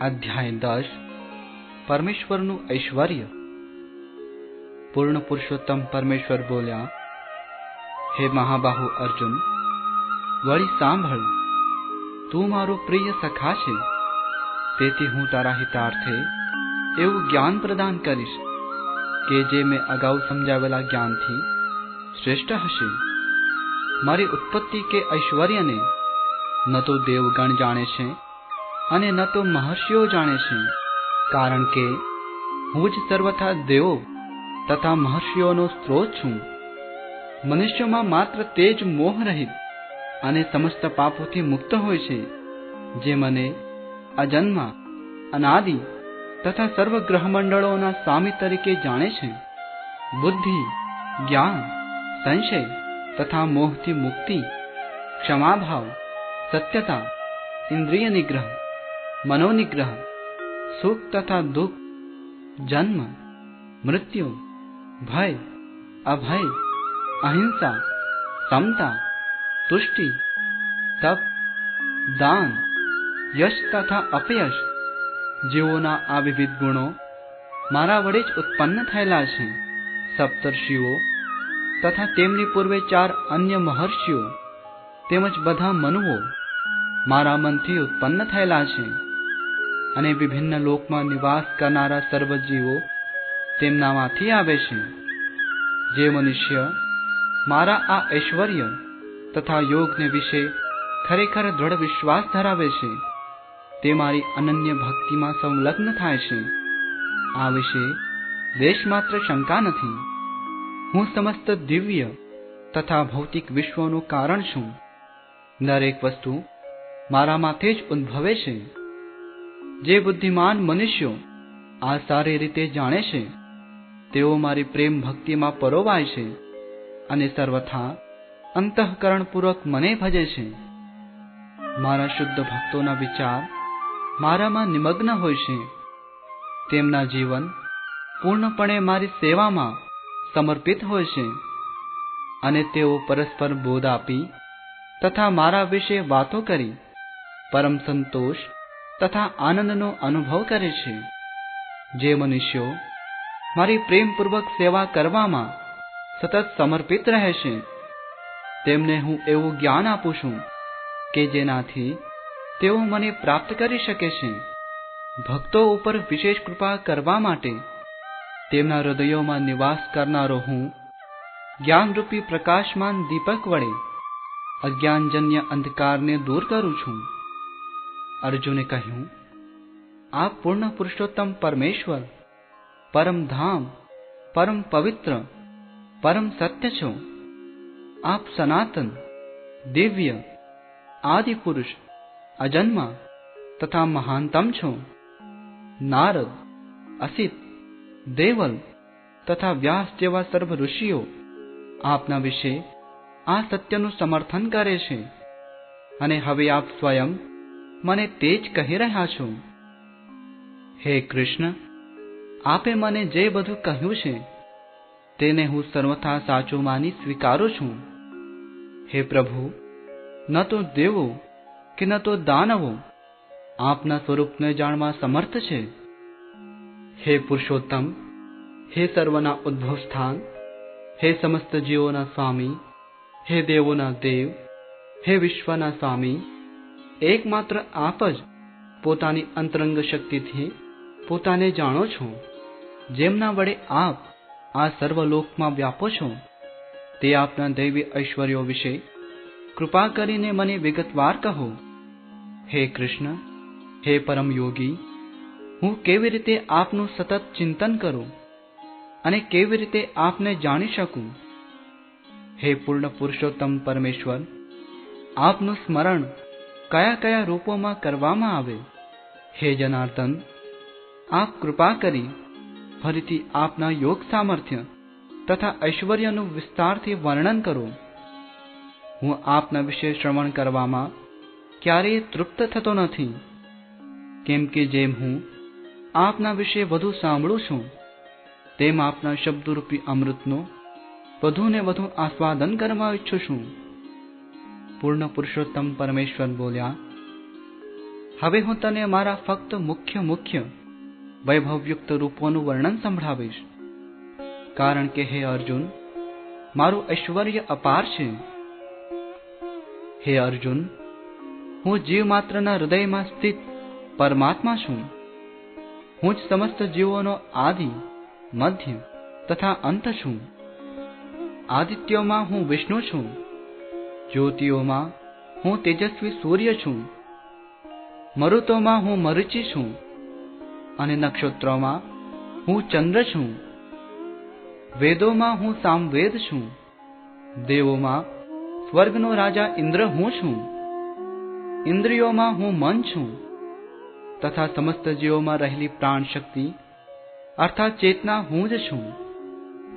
અધ્યાય દસ, પરમેશ્વરનું ઐશ્વર્ય. પૂર્ણ પુરુષોત્તમ પરમેશ્વર બોલ્યા, હે મહાબાહુ અર્જુન, વળી સાંભળ, તું મારો પ્રિય સખા છે. તેથી હું તારા હિતાર્થે એવું જ્ઞાન પ્રદાન કરીશ કે જે મેં અગાઉ સમજાવેલા જ્ઞાનથી શ્રેષ્ઠ હશે. મારી ઉત્પત્તિ કે ઐશ્વર્યને ન તો દેવગણ જાણે છે અને ન તો મહર્ષિઓ જાણે છે. કારણ કે હું જ સર્વથા દેવો તથા મહર્ષિઓનો સ્ત્રોત છું. મનુષ્યમાં માત્ર તે જ મોહ રહિત અને સમસ્ત પાપોથી મુક્ત હોય છે, જે મને અજન્મા, અનાદિ તથા સર્વ ગ્રહમંડળોના સ્વામી તરીકે જાણે છે. બુદ્ધિ, જ્ઞાન, સંશય તથા મોહથી મુક્તિ, ક્ષમાભાવ, સત્યતા, ઇન્દ્રિય નિગ્રહ મનોનિગ્રહ, સુખ તથા દુઃખ, જન્મ, મૃત્યુ, ભય, અભય, અહિંસા, સમતા, તુષ્ટિ, તપ, દાન, યશ તથા અપયશ જેઓના આ વિવિધ ગુણો મારા વડે જ ઉત્પન્ન થયેલા છે. સપ્તર્ષિઓ તથા તેમની પૂર્વે ચાર અન્ય મહર્ષિઓ તેમજ બધા મનુઓ મારા મનથી ઉત્પન્ન થયેલા છે. અને વિભિન્ન લોકમાં નિવાસ કરનારા સર્વ જીવો તેમનામાંથી આવે છે. જે મનુષ્ય મારા આ ઐશ્વર્ય તથા યોગને વિશે ખરેખર દ્રઢ વિશ્વાસ ધરાવે છે, તે મારી અનન્ય ભક્તિમાં સંલગ્ન થાય છે. આ વિશે દેશ માત્ર શંકા નથી. હું સમસ્ત દિવ્ય તથા ભૌતિક વિશ્વનું કારણ છું. દરેક વસ્તુ મારામાંથી જ ઉદ્ભવે છે. જે બુદ્ધિમાન મનુષ્યો આ સારી રીતે જાણે છે, તેઓ મારી પ્રેમ ભક્તિમાં પરોવાય છે અને સર્વથા અંતઃકરણપૂર્વક મને ભજે છે. મારા શુદ્ધ ભક્તોના વિચાર મારામાં નિમગ્ન હોય છે. તેમના જીવન પૂર્ણપણે મારી સેવામાં સમર્પિત હોય છે અને તેઓ પરસ્પર બોધ આપી તથા મારા વિશે વાતો કરી પરમ સંતોષ તથા આનંદનો અનુભવ કરે છે. જે મનુષ્યો મારી પ્રેમપૂર્વક સેવા કરવામાં સતત સમર્પિત રહે છે. તેમને હું એવું જ્ઞાન આપું છું કે જેનાથી તેઓ મને પ્રાપ્ત કરી શકે છે. ભક્તો ઉપર વિશેષ કૃપા કરવા માટે તેમના હૃદયોમાં નિવાસ કરનારો હું જ્ઞાનરૂપી પ્રકાશમાન દીપક વડે અજ્ઞાનજન્ય અંધકારને દૂર કરું છું. અર્જુને કહ્યું આપ પૂર્ણ પુરુષોત્તમ પરમેશ્વર, પરમ ધામ, પરમ પવિત્ર, પરમ સત્ય છો. આપ સનાતન, દિવ્ય આદિ પુરુષ અજન્મા તથા મહાનતમ છો. નારદ, અસિત, દેવલ તથા વ્યાસ જેવા સર્વ ઋષિઓ આપના વિશે આ સત્યનું સમર્થન કરે છે. અને હવે આપ સ્વયં મને તે જ કહી રહ્યા છો. હે કૃષ્ણ, આપે મને જે બધું કહ્યું છે, તેને હું સર્વથા સાચું માની સ્વીકારું છું. હે પ્રભુ, ન તો દેવો કે ન તો દાનવો આપના સ્વરૂપને જાણવા સમર્થ છે. હે પુરુષોત્તમ, હે સર્વના ઉદ્ભવ સ્થાન હે સમસ્ત જીવોના સ્વામી, હે દેવોના દેવ, હે વિશ્વના સ્વામી એકમાત્ર આપ જ પોતાની અંતરંગ શક્તિથી પોતાને જાણો છો. જેમના વડે આપ આ સર્વલોકમાં વ્યાપો છો, તે આપના દૈવી ઐશ્વર્યો વિશે કૃપા કરીને મને વિગતવાર કહો. હે કૃષ્ણ, હે પરમ યોગી હું કેવી રીતે આપનું સતત ચિંતન કરું અને કેવી રીતે આપને જાણી શકું? હે પૂર્ણ પુરુષોત્તમ પરમેશ્વર, આપનું સ્મરણ કયા કયા રૂપોમાં કરવામાં આવે? હે જનાર્દન, આપ કૃપા કરી ફરીથી આપના યોગ સામર્થ્ય તથા ઐશ્વર્યનું વિસ્તારથી વર્ણન કરો. હું આપના વિશે શ્રવણ કરવામાં ક્યારેય તૃપ્ત થતો નથી. કેમ કે જેમ હું આપના વિશે વધુ સાંભળું છું, તેમ આપના શબ્દરૂપી અમૃતનો વધુ ને વધુ આસ્વાદન કરવા ઈચ્છું છું. પૂર્ણ પુરુષોત્તમ પરમેશ્વર બોલ્યા, હવે હું તને મારા ફક્ત મુખ્ય મુખ્ય વૈભવયુક્ત રૂપોનું વર્ણન સંભળાવીશ. કારણ કે હે અર્જુન, મારું ઐશ્વર્ય અપાર છે. હે અર્જુન, હું જીવ માત્રના હૃદયમાં સ્થિત પરમાત્મા છું. હું જ સમસ્ત જીવોનો આદિ, મધ્ય તથા અંત છું. આદિત્યોમાં હું વિષ્ણુ છું. જ્યોતિઓમાં હું તેજસ્વી સૂર્ય છું. મરુતોમાં હું મરુચિ છું. અને નક્ષત્રોમાં હું ચંદ્ર છું. વેદોમાં હું સામવેદ છું. દેવોમાં સ્વર્ગનો રાજા ઇન્દ્ર હું છું. ઇન્દ્રિયોમાં હું મન છું. તથા સમસ્ત જીવોમાં રહેલી પ્રાણ શક્તિ, અર્થાત ચેતના હું જ છું.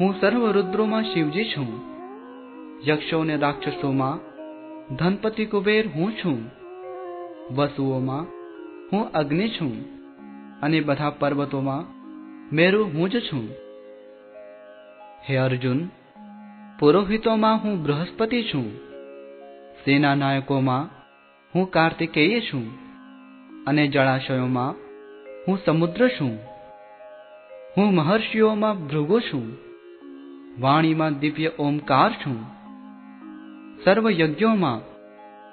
હું સર્વ રુદ્રોમાં શિવજી છું. યક્ષો ને રાક્ષસોમાં, ધનપતિ કુબેર હું છું, વસુઓમાં હું અગ્નિ છું અને બધા પર્વતોમાં મેરુ હું જ છું. હે અર્જુન, પુરોહિતોમાં હું બૃહસ્પતિ છું સેના નાયકોમાં હું કાર્તિકેય છું અને જળાશયોમાં હું સમુદ્ર છું. હું મહર્ષિઓમાં ભૃગુ છું, વાણીમાં દિવ્ય ઓમકાર છું. સર્વ યજ્ઞોમાં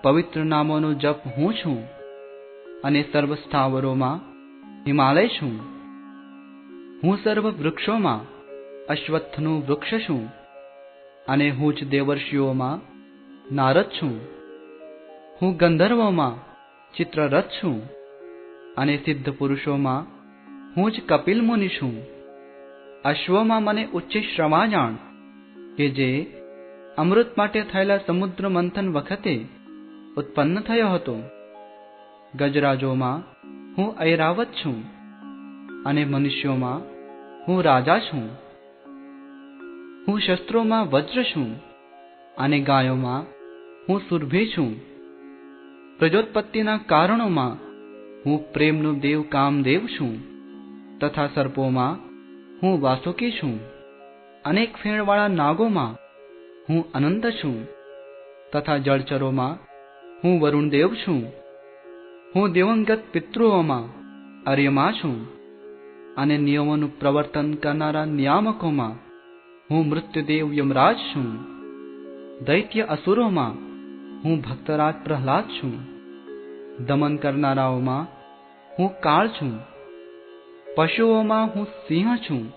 પવિત્ર નામોનો જપ હું છું અને સર્વ સ્થાવરોમાં હિમાલય છું. હું સર્વ વૃક્ષોમાં અશ્વત્થનું વૃક્ષ છું અને હું જ દેવર્ષિઓમાં નારદ છું. હું ગંધર્વોમાં ચિત્રરથ છું અને સિદ્ધ પુરુષોમાં હું જ કપિલ મુનિ છું. અશ્વમાં મને ઉચ્ચ શ્રમા જાણ કે જે અમૃત માટે થયેલા સમુદ્ર મંથન વખતે ઉત્પન્ન થયો હતો. ગજરાજોમાં હું ઐરાવત છું અને મનુષ્યોમાં હું રાજા છું. હું શસ્ત્રોમાં વજ્ર છું અને ગાયોમાં હું સુરભી છું. પ્રજોત્પત્તિના કારણોમાં હું પ્રેમનું દેવ કામદેવ છું તથા સર્પોમાં હું વાસુકી છું. અનેક ફેણવાળા નાગોમાં હું અનંત છું તથા જળચરોમાં હું વરુણદેવ છું. હું દિવંગત પિતૃઓમાં આર્યમાં છું અને નિયમોનું પ્રવર્તન કરનારા નિયામકોમાં હું મૃત્યુદેવ યમરાજ છું. દૈત્ય અસુરોમાં હું ભક્તરાજ પ્રહલાદ છું. દમન કરનારાઓમાં હું કાળ છું. પશુઓમાં હું સિંહ છું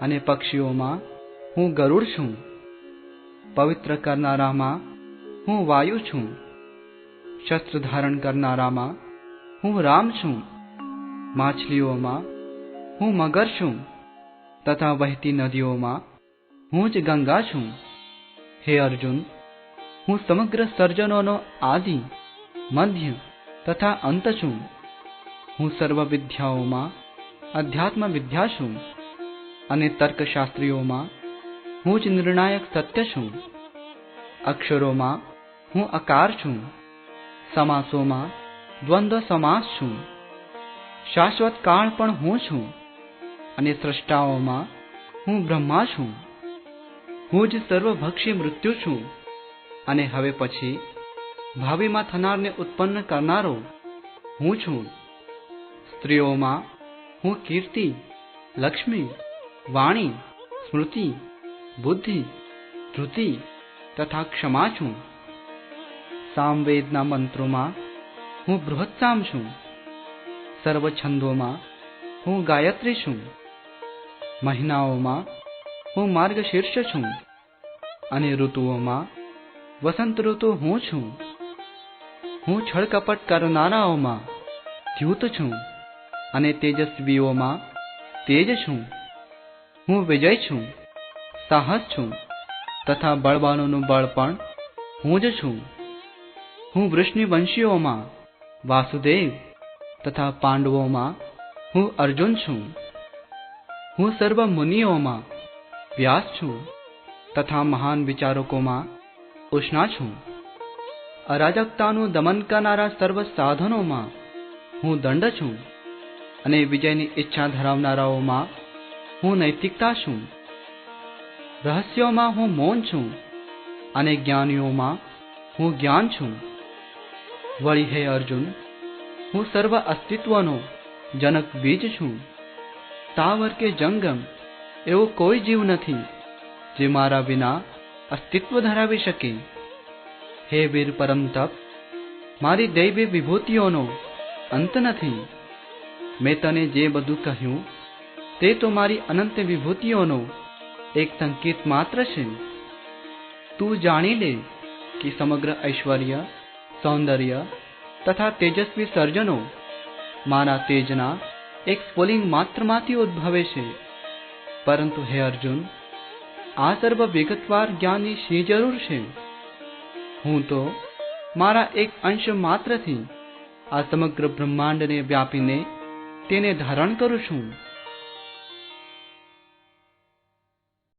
અને પક્ષીઓમાં હું ગરુડ છું. પવિત્ર કરનારામાં હું વાયુ છું. શસ્ત્ર ધારણ કરનારામાં હું રામ છું. માછલીઓમાં હું મગર છું. તથા વહેતી નદીઓમાં હું જ ગંગા છું. હે અર્જુન, હું સમગ્ર સર્જનોનો આદિ, મધ્ય તથા અંત છું. હું સર્વ વિદ્યાઓમાં અધ્યાત્મ વિદ્યા છું અને તર્કશાસ્ત્રીઓમાં હું જ નિર્ણાયક સત્ય છું. અક્ષરોમાં હું અકાર છું. સમાસોમાં દ્વંદ્વ સમાસ છું. શાશ્વત કાળ પણ હું છું અને સૃષ્ટાઓમાં હું બ્રહ્મા છું. હું જ સર્વભક્ષી મૃત્યુ છું અને હવે પછી ભાવિમાં થનારને ઉત્પન્ન કરનારો હું છું. સ્ત્રીઓમાં હું કીર્તિ, લક્ષ્મી, વાણી, સ્મૃતિ બુદ્ધિ, ધૃતિ તથા ક્ષમા છું. સામવેદના મંત્રોમાં હું બૃહત્સામ છું. સર્વ છંદોમાં હું ગાયત્રી છું. મહિનાઓમાં હું માર્ગશીર્ષ છું અને ઋતુઓમાં વસંત ઋતુ હું છું. હું છળકપટ કરનારાઓમાં દ્યુત છું અને તેજસ્વીઓમાં તેજ છું. હું વિજય છું. સાહસ છું તથા બળવાનોનું બળ પણ હું જ છું. હું વૃષ્ણિવંશીઓમાં, વાસુદેવ તથા પાંડવોમાં હું અર્જુન છું. હું સર્વ મુનિઓમાં વ્યાસ છું તથા મહાન વિચારકોમાં ઉષ્ણા છું. અરાજકતાનું દમન કરનારા સર્વ સાધનોમાં હું દંડ છું અને વિજયની ઈચ્છા ધરાવનારાઓમાં હું નૈતિકતા છું. રહસ્યોમાં હું મૌન છું અને જ્ઞાનીઓમાં હું જ્ઞાન છું. વળી હે અર્જુન, હું સર્વ અસ્તિત્વનો જનક બીજ છું. તાવર કે જંગમ એવો કોઈ જીવ નથી જે મારા વિના અસ્તિત્વ ધરાવી શકે. હે વીર પરમ તપ, મારી દૈવી વિભૂતિઓનો અંત નથી. મેં તને જે બધું કહ્યું તે તો મારી અનંત વિભૂતિઓનો એક સંકેત માત્ર છે તું જાણી લે કે સમગ્ર ઐશ્વર્ય, સૌંદર્ય તથા તેજસ્વી સર્જનો મારા તેજના એક સ્ફુલિંગ માત્રમાંથી ઉદ્ભવે છે. પરંતુ હે અર્જુન, આ સર્વ વિગતવાર જ્ઞાનની શી જરૂર છે? હું તો મારા એક અંશ માત્રથી આ સમગ્ર બ્રહ્માંડને વ્યાપીને તેને ધારણ કરું છું.